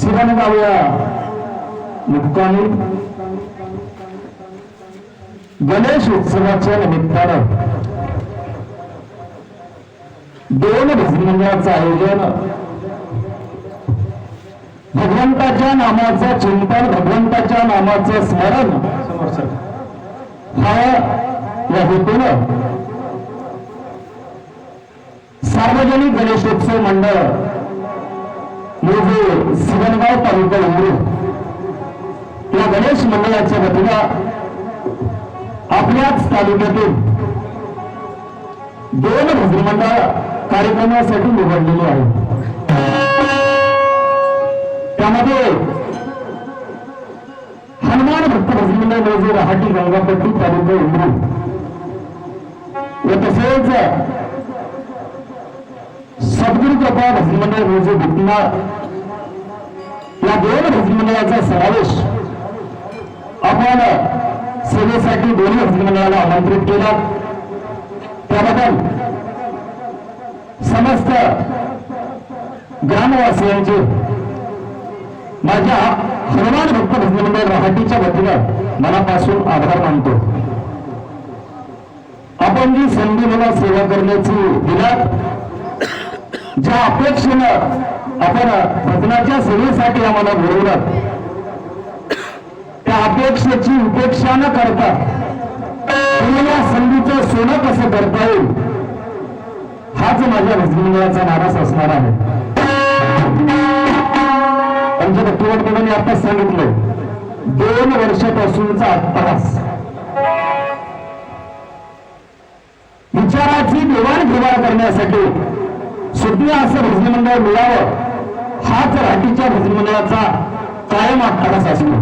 शिरणगाव मुक्कामी गणेश उत्सवाच्या निमित्तानं दोन भजमंडळाचं आयोजन. भगवंताच्या नामाचं चिंतन भगवंताच्या नामाचं स्मरण. हा या हेतून सार्वजनिक गणेशोत्सव मंडळ मोजे सिवनगाव तालुका उमरू. या गणेश मंडळाच्या वतीनं आपल्याच तालुक्यातून दोन भजन मंडळ कार्यक्रमासाठी निवडलेले आहेत. त्यामध्ये हनुमान भक्त भजमंडळ म्हणजे रहाटी गंगापट्टी तालुका उमरू. व तसेच सद्गुरु कृपा भजमंडळ म्हणजे भुकना या दोन भजमंडळाचा समावेश आपण सेवेसाठी दोन्ही भजमंडळाला आमंत्रित केला. त्याबद्दल समस्त ग्रामवासियांचे माझ्या हनुमान भक्त भजनमंडळ रहाटीच्या वतीनं मनापासून आभार मानतो. आपण जी संधी मला सेवा करण्याची दिलात ज्या अपेक्षेनं आपण भजनाच्या सेवेसाठी आम्हाला बोलवलं त्या अपेक्षेची उपेक्षा न करता या संधीचं सोनं कसं करता येईल हाच माझ्या भजनमंडळाचा नाराज असणार आहे. आमच्या भक्तिवंतांनी आताच सांगितलं दोन वर्षापासूनचा अट्टहास विचाराची देवाणघेवाण करण्यासाठी सुज्ञ असं भजनी मंडळ मिळावं हाच राठीच्या भजनी मंडळाचा कायम अट्टहास असतो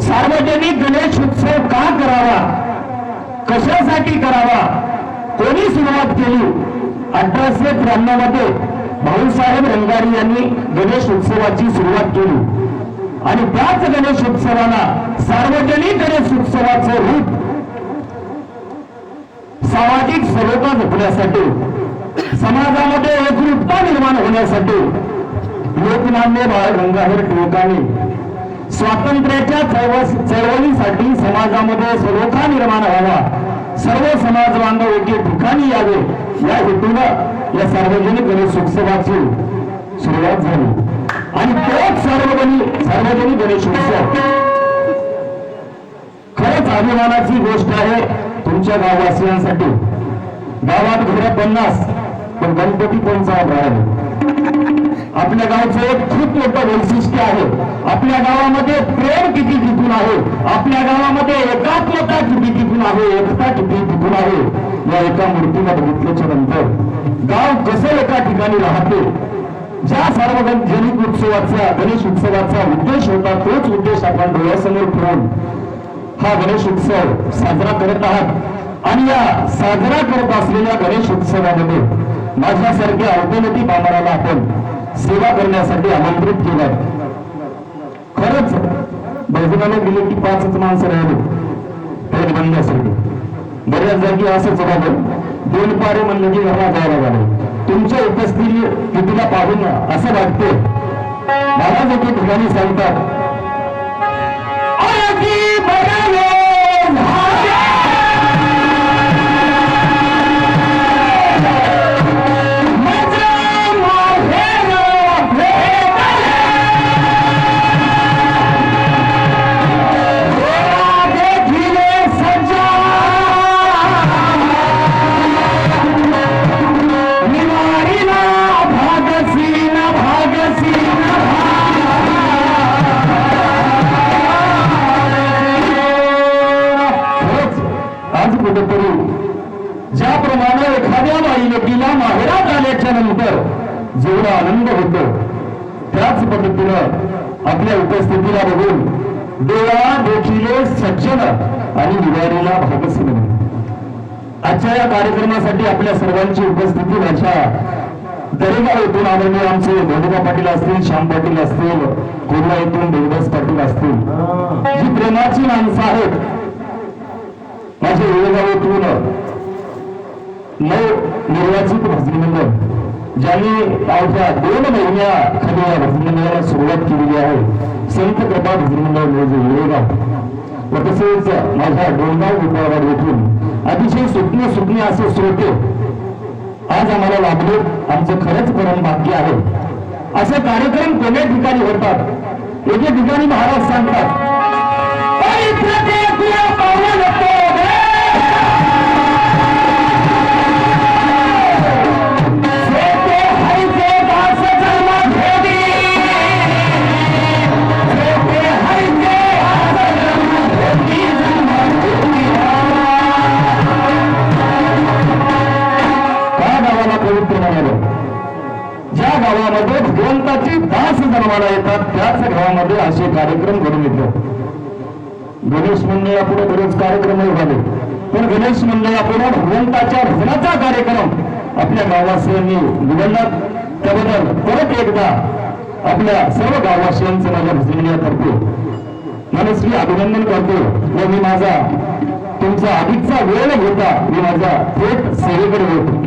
सार्वजनिक गणेश उत्सव का करावा? कशासाठी करावा? कोणी सुरुवात केली? अठराशे त्र्याण्णवमध्ये भाऊसाहेब रंगारी यांनी गणेश उत्सवाची सुरुवात केली. आणि त्याच गणेश उत्सवाला सार्वजनिक गणेश उत्सवाचं रूप सामाजिक सलोखा जपण्यासाठी समाजामध्ये एकरूपता निर्माण होण्यासाठी लोकमान्य बाळ गंगाधर टिळकांनी स्वातंत्र्याच्या चळवळ चळवळीसाठी समाजामध्ये सर्वथा निर्माण व्हावा. सर्व समाज बांधव एके ठिकाणी यावे. या हेतूनं या सार्वजनिक गणेश उत्सवाची सुरुवात झाली. आणि तोच सार्वजनिक सार्वजनिक गणेशोत्सव खरंच अभिमानाची गोष्ट आहे. तुमच्या गाववासियांसाठी. गावात घरं पन्नास पण गणपती पंचावन्न राहिले आपल्या गावचं एक खूप मोठं वैशिष्ट्य आहे. आपल्या गावामध्ये प्रेम किती टिकून आहे? आपल्या गावामध्ये एकात्मता किती टिकून आहे? एकता किती टिकून आहे? या एका मूर्तीला बघितल्याच्या नंतर गाव कसं एका ठिकाणी राहते? ज्या सार्वजनिक उत्सवाचा गणेश उत्सवाचा उद्देश होता तोच उद्देश आपण डोळ्यासमोर ठेवून हा गणेश उत्सव साजरा करत आहात. आणि या साजरा करत असलेल्या गणेश उत्सवामध्ये माझ्यासारख्या अवतनती बांधणाला आपण सेवा करण्यासाठी आमंत्रित केलं खरंच भजनाला गेले की पाचच माणसं राहिले. पेट बंदसाठी बऱ्याच जागी असंच राहिलं दोन पारे म्हणलं की घरा जायला झालं तुमच्या उपस्थिती कितीला पाहून असं वाटतं महाराज एके ठिकाणी सांगतात आजी जेवढा आनंद होतो त्याच पद्धतीनं आपल्या उपस्थितीला बघून देवा देखील सज्जन आणि निवारीला भागसिंह आजच्या या कार्यक्रमासाठी आपल्या सर्वांची उपस्थिती माझ्या दरेगाव येथून आलेले आमचे धनुका पाटील असतील श्याम पाटील असतील कोल्हा येथून देवदास पाटील असतील. जी प्रेमाची माणसं आहेत माझे वेळगाव येथून नऊ निर्वाचित भजनी मंडळ ज्यांनी अवघ्या दोन महिन्या खाली या भजनी सुरुवात केलेली आहे संत कृपा भजनी म्हणजे वेळगाव व तसेच माझ्या डोंगाव गोपाळवाड येथून अतिशय सुज्ञ सुज्ञ असे श्रोते आज आम्हाला लाभले. आमचं खरंच परम भाग्य आहे. असे कार्यक्रम कोण्या ठिकाणी होतात एके ठिकाणी महाराज सांगतात मनवाला येतात त्याच गावामध्ये असे कार्यक्रम घडून येतो गणेश मंडळापुढे बरेच कार्यक्रम झाले पण गणेश मंडळापुढे भगवंताच्या भजनाचा कार्यक्रम आपल्या गाववासियांनी निवडला त्याबद्दल परत एकदा आपल्या सर्व गाववासियांचं माझ्या भजनिया करतो मनस्वी अभिनंदन करतो व मी माझा तुमचा अधिकचा वेळ होता मी माझा थेट सेवेकडे होतो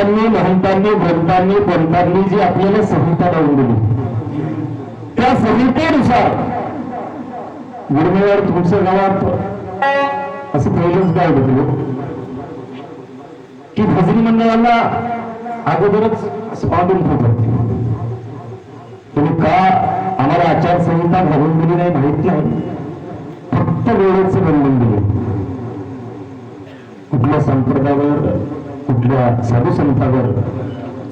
संतांनी महंतांनी ग्रंथांनी पंतांनी जी आपल्याला संहिता लावून दिली. त्या संहितेनुसार गुरुमेवाड तुमच्या गावात असं पहिलंच गाव होतं की भजनी मंडळाला अगोदरच असं बांधून ठेवतात तुम्ही का आम्हाला आचारसंहिता घालून दिली नाही माहीत नाही. फक्त वेळेचं बंधन दिले. कुठल्या संप्रदायावर कुठल्या साधू संतावर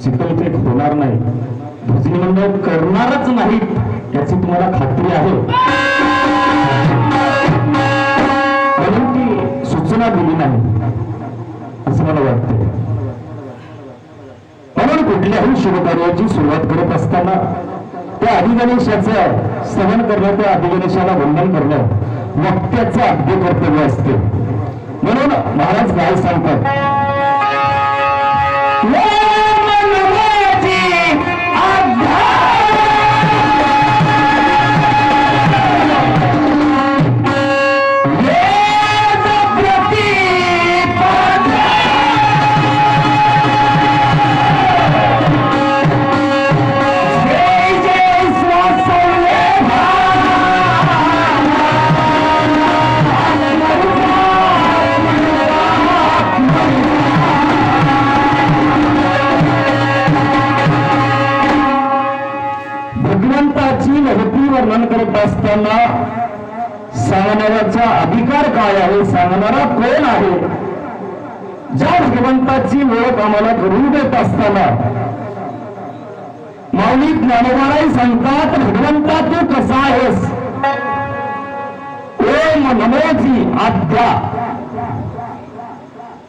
चिकलपेट होणार नाही. भजनी मंडळ करणारच नाही याची तुम्हाला खात्री आहे. म्हणून ती सूचना दिली नाही असं मला वाटते म्हणून कुठल्याही शुभकार्याची सुरुवात करत असताना त्या अधिगणेशाचं सहन करणं त्या अधिगणेशाला वंदन करणं वक्त्याचं अगदी कर्तव्य असते. म्हणून महाराज काय सांगतात? "ओम भगवंताची आम्हाला करून देत असताना. माऊली ज्ञानोबाराही सांगतात भगवंता तू कसा आहेस? ओम नमोजी आद्या.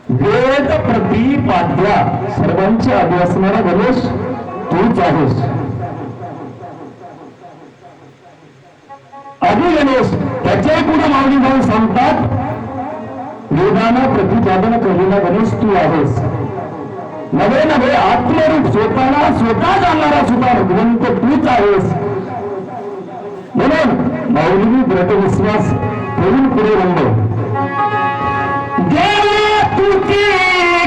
वेद प्रतिपाद्या सर्वांची आधी असणारा गणेश तूच आहेस. आधी गणेश त्याच्याही पुढे माऊली भाऊ सांगतात वेदानं प्रतिपादन कलेला गणेश तू आहेस नवे नवे आत्मरूप स्वतःला स्वतः जाणणारा सुद्धा भगवंत तूच आहेस. म्हणून मौलवी दृढ ठेवून पुढे रंग देव तुझी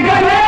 गरज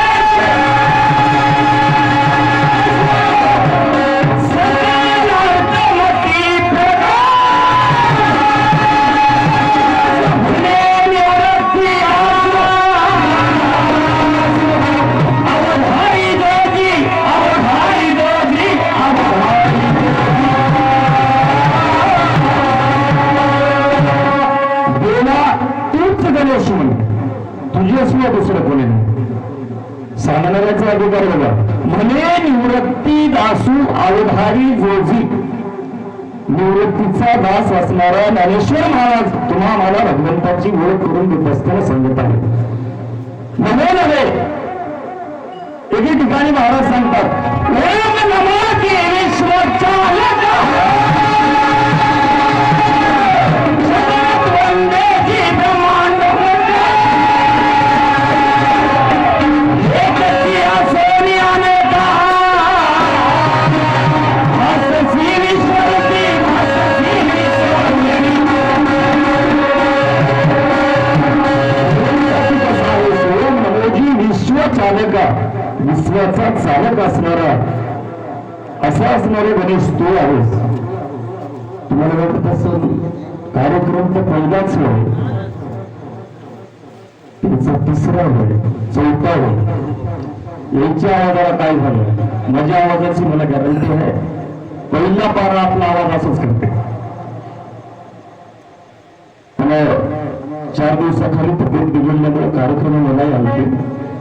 दास ज्ञानेश्वर महाराज तुम्हा मला भगवंताची ओळख करून देत असताना सांगत आहे म्हणे नव्हे एके ठिकाणी महाराज सांगतात तिसरा वेळ चौथा वेळ याच्या आवाजाला काय झालं? माझ्या आवाजाची मला गॅरंटी आहे. पहिला पारा आपला आवाज असंच करते. चार दिवसाखाली तब्येत बिघडल्यामुळे कार्यक्रम मला आलते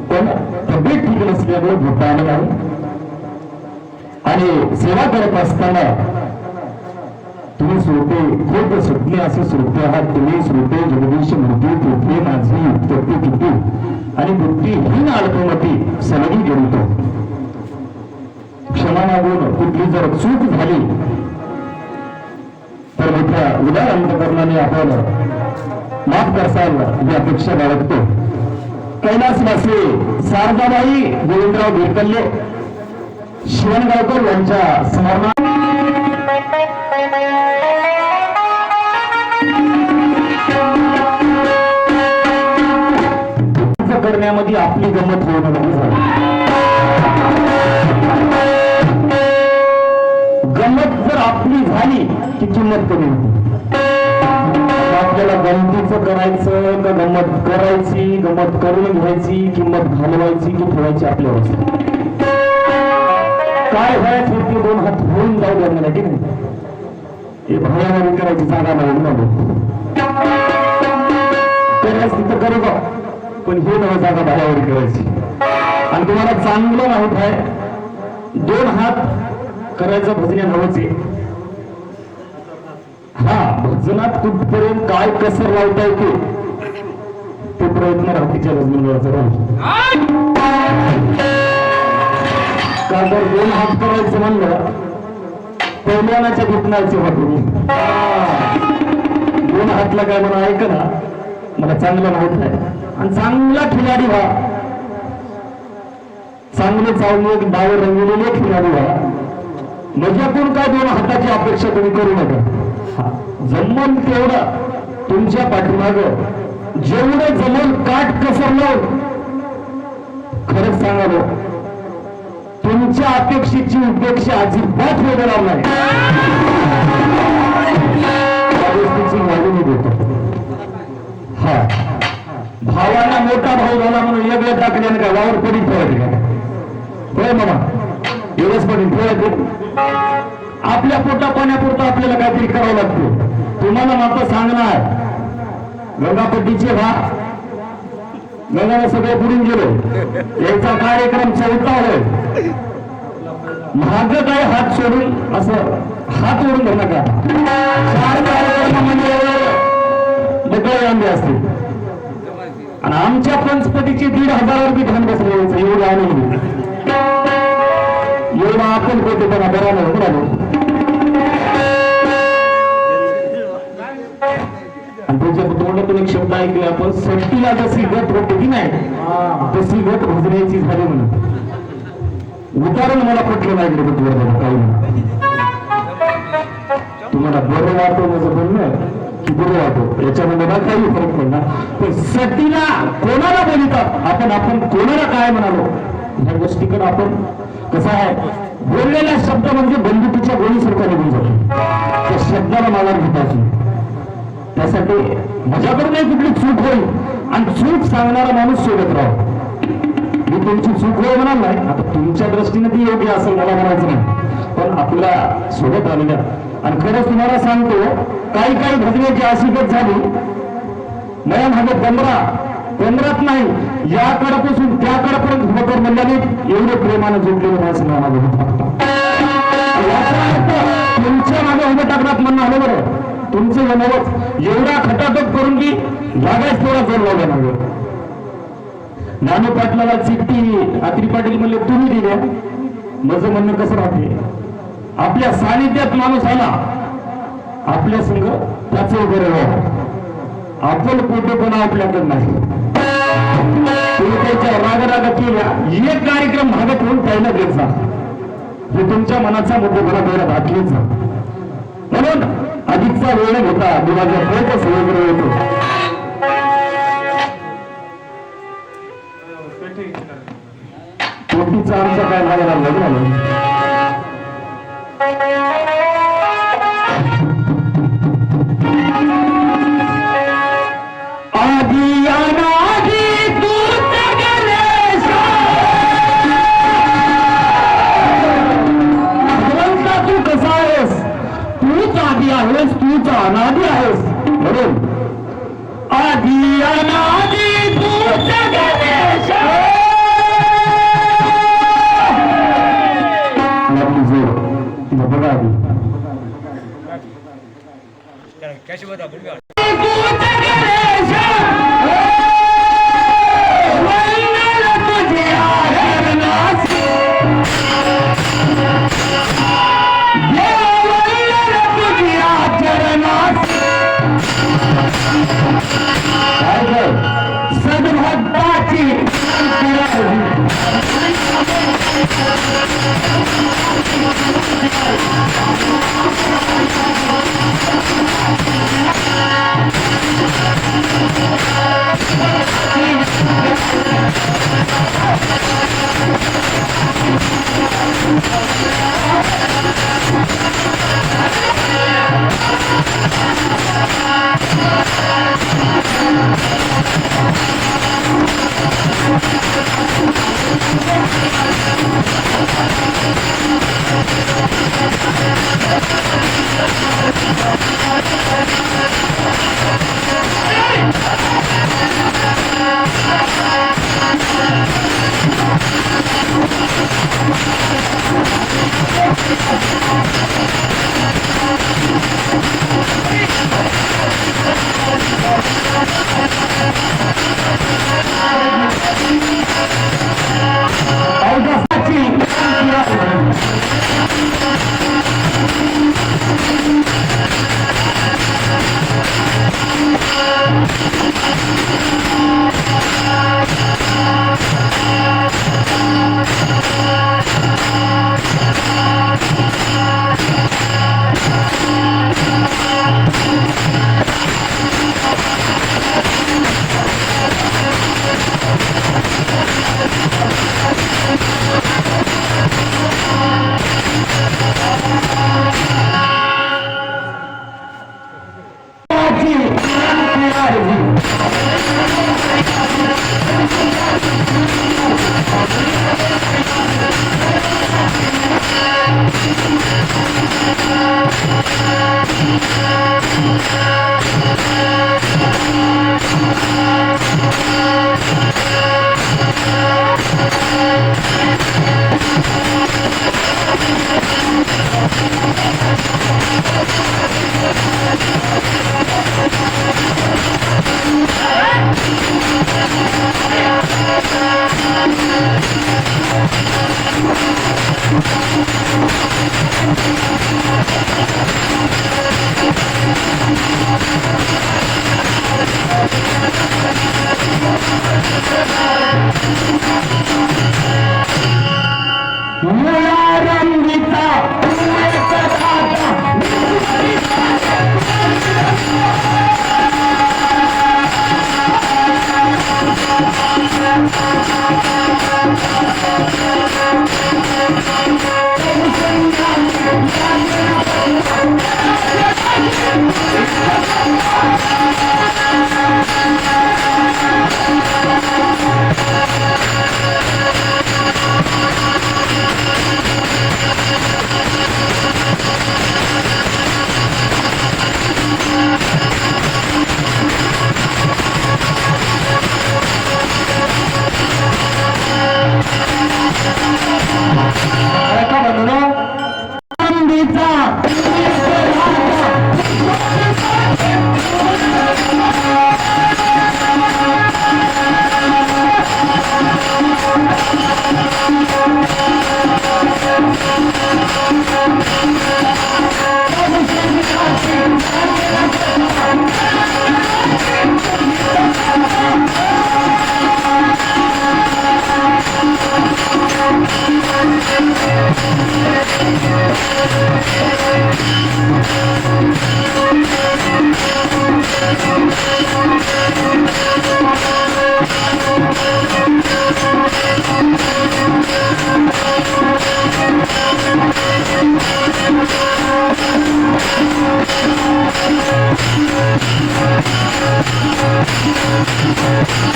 पण तब्येत ठीक नसल्यामुळे भूता आलं नाही. आणि सेवा करत असताना श्रोते खूप स्वप्ने असे श्रोते आहात तुम्ही श्रोते जगदीश मूर्ती पृथ्वी माझी उत्पत्ती किती आणि बुद्धिहीन अल्पमती सलगी गेलतो क्षमा मागून कुठली जर चूक झाली तर मोठ्या उदार अंतकरणाने आपण माफ करसाल ही अपेक्षा बाळगतो. कैलासवासी शारदाबाई गोविंदराव बिरकल्ले शिवणगावकर यांच्या स्मरणात खर्च करण्यामध्ये आपली गमत होणं गमत जर आपली झाली की किंमत कमी होती. आपल्याला गमतीचं करायचं का गमत करायची गमत करून घ्यायची किंमत घालवायची की ठेवायची आपल्यावर काय व्हायचं ते दोन हात होऊन जाऊ द्या मला ठीक आहे? हे भयानक करायची जागा नाही. ना करायचं तिथं करू बा. पण हे नवं जागा भाड्यावर करायची आणि तुम्हाला चांगलं माहीत आहे दोन हात करायचं भजन्या नवच हा भजनात कुठपर्यंत काय कसर लावता येते ते प्रयत्न रात्रीच्या भजनीवरचा राहील. का तर दोन हात करायचं म्हणलं पहिल्यानाच्या घुटण्याचे वाटून दोन हातला काय म्हणा ऐक ना मला चांगलं माहीत आहे आणि चांगला खिलाडी व्हा. चांगले चांगले डाव रंगलेले खिलाडी व्हा. माझ्याकडून काय दोन हाताची अपेक्षा तुम्ही करू नका. जमन जमल तेवढं तुमच्या पाठीमाग. जेवढं जमल काट कसरलं. खरंच सांगा तुमच्या अपेक्षेची उपेक्षा अजिबात होणार नाही. गोष्टीची मागणी देतो. हा. भावांना मोठा भाऊ झाला म्हणून वेगळं टाकल्याने काय वावर पडीत ठेवायचे का? होय मामा. एवढंच पडीत आपल्या पोटा पाण्यापुरतं आपल्याला काहीतरी करावं लागतं. तुम्हाला मात्र सांगणार. गंगापट्टीचे भा गंगाने सगळे बुडून गेलो. याचा कार्यक्रम चौथा होय महाग काय हात सोडून असं हात ओढून धरू नका. चार कार्यक्रम म्हणजे मोकळे आंबे असतील. आणि आमच्या पंचपतीचे दीड हजारावर बी धन बसले एवढं आनंद. एवढा आपण कोणते पण बरा नाही बरोबर? आणि त्याच्या तोंडातून एक शब्द ऐकले आपण. सट्टीला जशी गत होते की नाही तशी गत भजण्याची झाली म्हणून. उदाहरण मला पटलं नाही काही तुम्हाला बरं वाटतो माझं म्हणणं? की बरं वाटतो? याच्यामध्ये मला काही फरक पडणार पण सतीला कोणाला बोलितात? आपण आपण कोणाला काय म्हणालो? ह्या गोष्टीकडे आपण कसं आहे? बोललेला शब्द म्हणजे बंदुकीच्या गोळीसारखा निघून जातो. त्या शब्दाला मला घेताची त्यासाठी माझ्याकडे कुठली चूक होईल? आणि चूक सांगणारा माणूस सोबत राहो. मी तुमची चूक होईल म्हणाल नाही. आता तुमच्या दृष्टीने ती योग्य असेल मला म्हणायचं नाही. पण आपल्यासोबत आलेल्या आणि खरंच तुम्हाला सांगतो काही काही घटनेची अशी गत झाली नया माझे पंधरा पंधरात नाही या कडापासून त्या कडापर्यंत एवढे प्रेमानं जोडलेलं माझं मला माझं तुमच्या मागे उभे टाकण्यात म्हणणं आलं बरं. तुमचं हे नवच एवढा खटाटप करून की लागायच थोडा जोर लावला मागे. नानू पाटलाला चिठ्ठी आत्री पाटील म्हणले तुम्ही दिल्या माझं म्हणणं कसं राहते? आपल्या सानिध्यात माणूस आला आपल्या संघ त्याच वगैरे राहा. आपण पोटेपणा आपल्याकडे नाही. तुम्ही त्याच्या रागराग केल्या एक कार्यक्रम भागात होऊन त्याला देत जा. हे तुमच्या मनाचा मोठेपणा डोळ्यात घातलीच जा म्हणून अधिकचा वेळ होता. मी माझ्या प्रयत्न वगैरे होतो. पोटीचा आमचा काय झालेला लग्न झालं? आहेस तूच अनादी आहेस. म्हणून आधी अनादी दूत गणेशा. आपली जोड बघा आधी. Olha o Fatinho! Thank Yeah.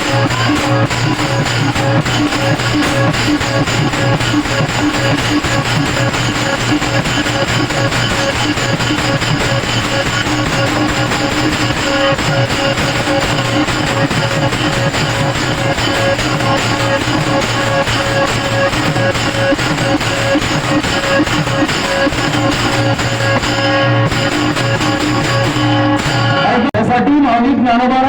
त्यासाठी भाविक ज्ञानोबा